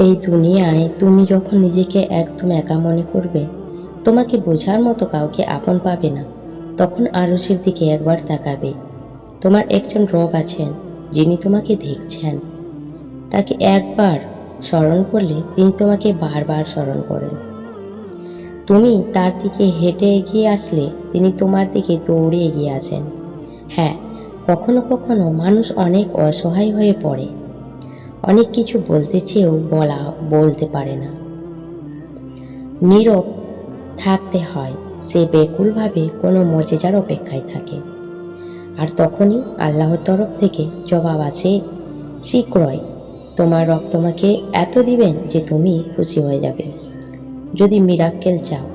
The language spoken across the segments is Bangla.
এই দুনিয়ায় তুমি যখন নিজেকে একদম একা মনে করবে, তোমাকে বোঝার মতো কাউকে আপন পাবে না। তখন আরসের দিকে একবার তাকাবে। তোমার একজন রব আছেন, যিনি তোমাকে দেখছেন। তাকে একবার স্মরণ করলে তিনি তোমাকে বারবার স্মরণ করেন। তুমি তার দিকে হেঁটে এগিয়ে আসলে তিনি তোমার দিকে দৌড়ে এগিয়ে আসেন। হ্যাঁ কখনো কখনো মানুষ অনেক অসহায় হয়ে পড়ে। অনেক কিছু বলতে চেয়েও বলা, বলতে পারে না। নীরব থাকতে হয়, সে বেকুলভাবে কোনো মজেজার অপেক্ষায় থাকে। আর তখনই আল্লাহর তরফ থেকে জবাব আসে শীঘ্রই তোমার রব তোমাকে এত দিবেন যে তুমি খুশি হয়ে যাবে। যদি মিরাক্কেল চাও,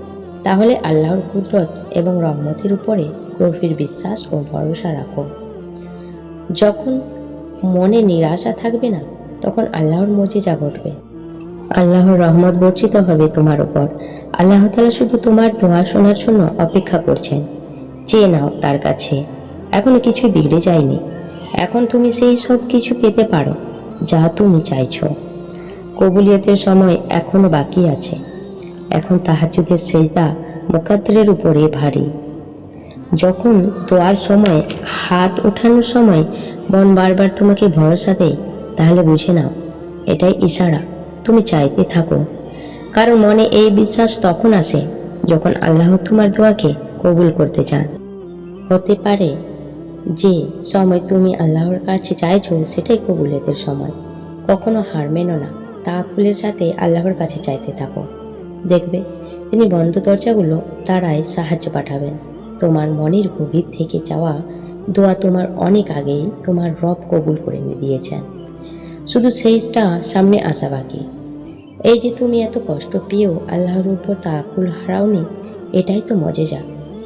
তাহলে আল্লাহর কুদরত এবং রহমতের উপরে গভীর বিশ্বাস ও ভরসা রাখো। যখন মনে নিরাশা থাকবে না তখন আল্লাহর মজিজা ঘটবে। আল্লাহর রহমত বর্ষিত হবে তোমার উপর। আল্লাহ তালা শুধু তোমার দোয়া শোনার জন্য অপেক্ষা করছেন। চেয়ে নাও তার কাছে। এখনও কিছু বিগড়ে যায়নি। এখন তুমি সেই সব কিছু পেতে পারো, যা তুমি চাইছ। কবুলিয়তের সময় এখনও বাকি আছে। এখন তাহাজুদের সেজদা মোকাদ্রের উপরে ভারী। যখন দোয়ার সময়, হাত ওঠানোর সময়, মন বারবার তোমাকে ভরসা দেয় তাহলে বুঝে নাও, এটাই ইশারা। তুমি চাইতে থাকো। কারণ মনে এই বিশ্বাস তখন আসে যখন আল্লাহ তোমার দোয়াকে কবুল করতে চান। হতে পারে যে সময় তুমি আল্লাহর কাছে চাইছো সেটাই কবুলেতের সময়। কখনো হার মেনো না তাকুলের সাথে আল্লাহর কাছে চাইতে থাকো। দেখবে, তিনি বন্ধ দরজাগুলো তারাই সাহায্য পাঠাবেন। তোমার মনের গভীর থেকে যাওয়া দোয়া তোমার অনেক আগেই তোমার রব কবুল করে দিয়েছেন। শুধু সেইটা সামনে আসা বাকি। এই যে তুমি এত কষ্ট পেয়েও আল্লাহর উপর তাকুল হারাওনি, এটাই তো মজে যা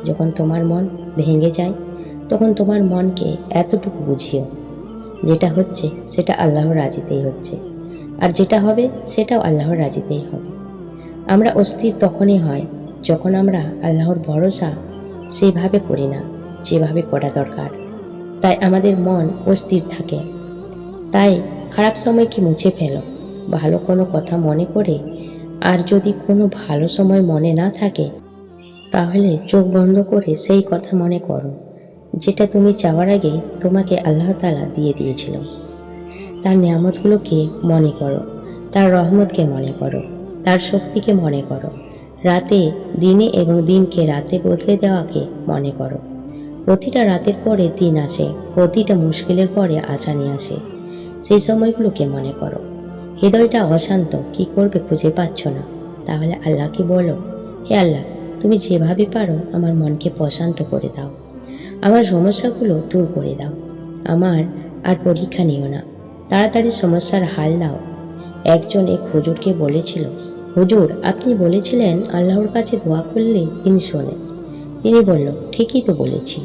যখন তোমার মন ভেঙে যায়, তখন তোমার মনকে এতটুকু বুঝিও, যেটা হচ্ছে সেটা আল্লাহর রাজিতেই হচ্ছে। আর যেটা হবে সেটাও আল্লাহর রাজিতেই হবে। আমরা অস্থির তখনই হয় যখন আমরা আল্লাহর ভরসা সেভাবে করি না, যেভাবে করা দরকার। তাই আমাদের মন অস্থির থাকে। তাই খারাপ সময়কে মুছে ফেলো? ভালো কোনো কথা মনে করে? আর যদি কোনো ভালো সময় মনে না থাকে, তাহলে চোখ বন্ধ করে সেই কথা মনে করো, যেটা তুমি চাওয়ার আগে তোমাকে আল্লাহ তালা দিয়ে দিয়েছিল তার নিয়ামতগুলোকে মনে করো, তার রহমতকে মনে করো, তার শক্তিকে মনে করো। রাতে, দিনে এবং দিনকে রাতে বদলে দেওয়াকে মনে করো। প্রতিটা রাতের পরে দিন আসে, প্রতিটা মুশকিলের পরে আসানি আসে। সেই সময়গুলোকে মনে করো। হৃদয়টা অশান্ত, কি করবে খুঁজে পাচ্ছ না। তাহলে আল্লাহকে বলো, হে আল্লাহ, তুমি যেভাবে পারো আমার মনকে প্রশান্ত করে দাও। আমার সমস্যাগুলো দূর করে দাও। আমার আর পরীক্ষা নিও না। তাড়াতাড়ি সমস্যার হাল দাও। একজন এক হুজুরকে বলেছিল, হুজুর, আপনি বলেছিলেন আল্লাহর কাছে দোয়া করলে তিনি শোনেন। তিনি বলল, ঠিকই তো বলেছি।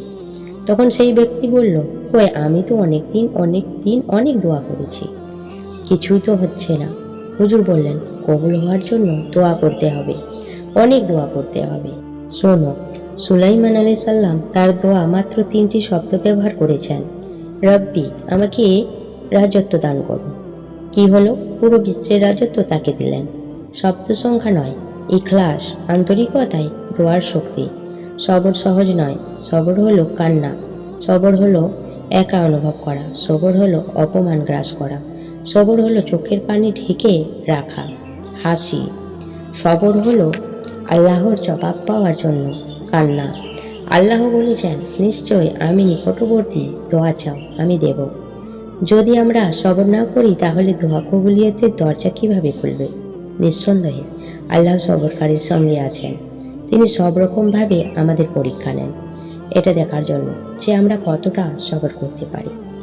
তখন সেই ব্যক্তি বলল কই আমি তো অনেক দিন অনেক দিন, অনেক দোয়া করেছি। কিছুই তো হচ্ছে না। হুজুর বললেন, কবুল হওয়ার জন্য দোয়া করতে হবে। অনেক দোয়া করতে হবে। শোনো, সুলাইমান আলি সাল্লাম তার দোয়া মাত্র তিনটি শব্দ ব্যবহার করেছেন। রব্বি, আমাকে রাজত্ব দান করো। কি হলো? পুরো বিশ্বের রাজত্ব তাকে দিলেন। শব্দ সংখ্যা নয়, ইখলাস, আন্তরিকতায় দোয়ার শক্তি। সবর সহজ নয়, সবর হলো কান্না। সবর হলো একা অনুভব করা। সবর হলো অপমান গ্রাস করা। সবর হলো চোখের পানি ঢেকে রাখা। হাসি। সবর হলো আল্লাহর জবাব পাওয়ার জন্য কান্না। আল্লাহ বলেছেন, নিশ্চয় আমি নিকটবর্তী, দোয়া চাও, আমি দেব। যদি আমরা সবর না করি, তাহলে দোয়া কবুলিয়তের দরজা কীভাবে খুলবে? নিঃসন্দেহে, আল্লাহ সবরকারীর সঙ্গে আছেন। তিনি সব রকমভাবে আমাদের পরীক্ষা নেন। এটা দেখার জন্য যে আমরা কতটা সবর করতে পারি।